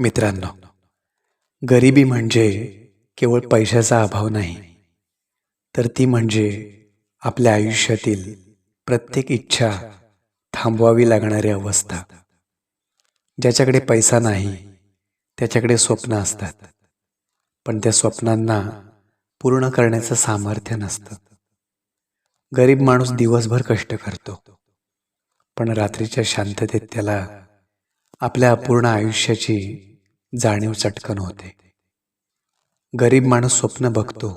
मित्रांनो गरिबी म्हणजे केवळ पैशाचा अभाव नाही तर ती म्हणजे आपल्या आयुष्यातील प्रत्येक इच्छा थांबवावी लागणारी अवस्था. ज्याच्याकडे पैसा नाही त्याच्याकडे स्वप्न असतात. पण त्या स्वप्नांना पूर्ण करण्याचं सामर्थ्य नसतं. गरीब माणूस दिवसभर कष्ट करतो पण रात्रीच्या शांततेत त्याला आपल्या अपूर्ण आयुष्याची जाणीव चटकन होते. गरीब माणूस स्वप्न बघतो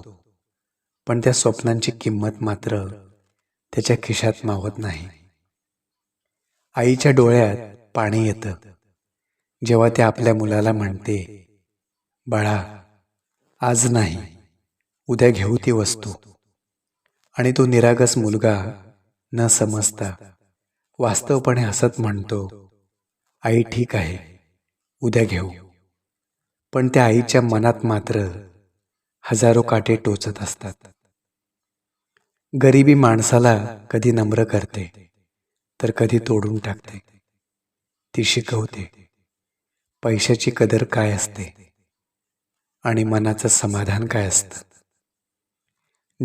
पण त्या स्वप्नांची किंमत मात्र त्याच्या खिशात मावत नाही. आईच्या डोळ्यात पाणी येतं. जेव्हा ते आपल्या मुलाला म्हणते बाळा आज नाही उद्या घेऊ ती वस्तू. आणि तो निरागस मुलगा न समजता वास्तवपणे हसत म्हणतो आई ठीक आहे उद्या घेऊ. पण त्या आईच्या मनात मात्र हजारो काटे टोचत असतात. गरिबी माणसाला कधी नम्र करते तर कधी तोडून टाकते. ती शिकवते. पैशाची कदर काय असते? आणि मनाचं समाधान काय असतं?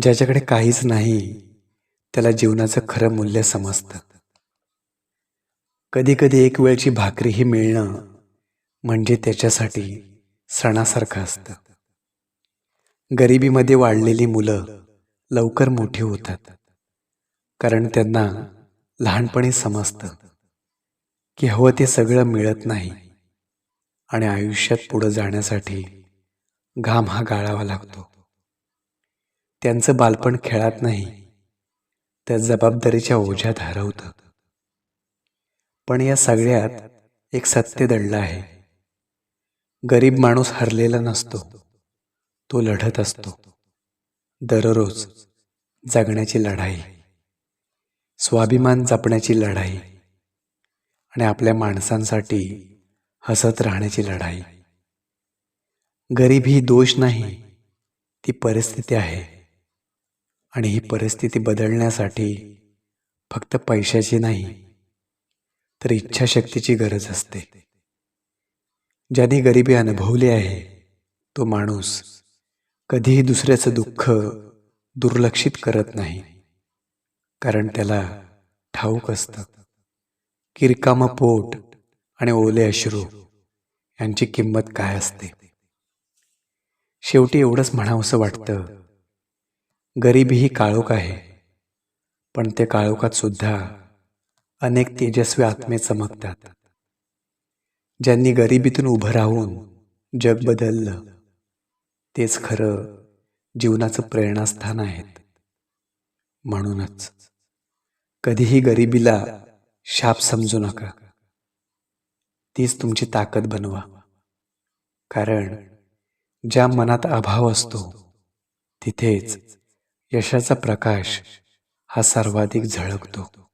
ज्याच्याकडे काहीच नाही त्याला जीवनाचं खरं मूल्य समजतं. कधी कधी एक वेळची भाकरीही मिळणं म्हणजे त्याच्यासाठी सणासारखं असतं. गरिबीमध्ये वाढलेली मुलं लवकर मोठी होतात. कारण त्यांना लहानपणी समजतं की हवं ते सगळं मिळत नाही आणि आयुष्यात पुढं जाण्यासाठी घाम हा गाळावा लागतो. त्यांचं बालपण खेळात नाही त्या जबाबदारीच्या ओझ्यात हरवतं. पण या सगळ्यात एक सत्य दडलं आहे. गरीब माणूस हरलेला नसतो. तो लढत असतो. दररोज जगण्याची लढाई. स्वाभिमान जपण्याची लढाई. आणि आपल्या माणसांसाठी हसत राहण्याची लढाई. गरीब ही दोष नाही ती परिस्थिती आहे. आणि ही परिस्थिती बदलण्यासाठी फक्त पैशाची नाही तर इच्छाशक्तीची गरज असते. ज्याने गरिबी अनुभवली आहे तो माणूस कधीही दुसऱ्याचं दुःख दुर्लक्षित करत नाही कारण त्याला ठाऊक असतं. किरकाम पोट आणि ओले अश्रू यांची किंमत काय असते? शेवटी एवढंच म्हणावंसं वाटतं गरिबी ही काळोख आहे पण त्या काळोखात सुद्धा अनेक तेजस्वी आत्मे चमकतात. ज्यांनी गरिबीतून उभं राहून जग बदललं तेच खरं जीवनाचं प्रेरणास्थान आहेत. म्हणूनच कधीही गरिबीला शाप समजू नका. तीच तुमची ताकद बनवा. कारण ज्या मनात अभाव असतो तिथेच यशाचा प्रकाश हा सर्वाधिक झळकतो.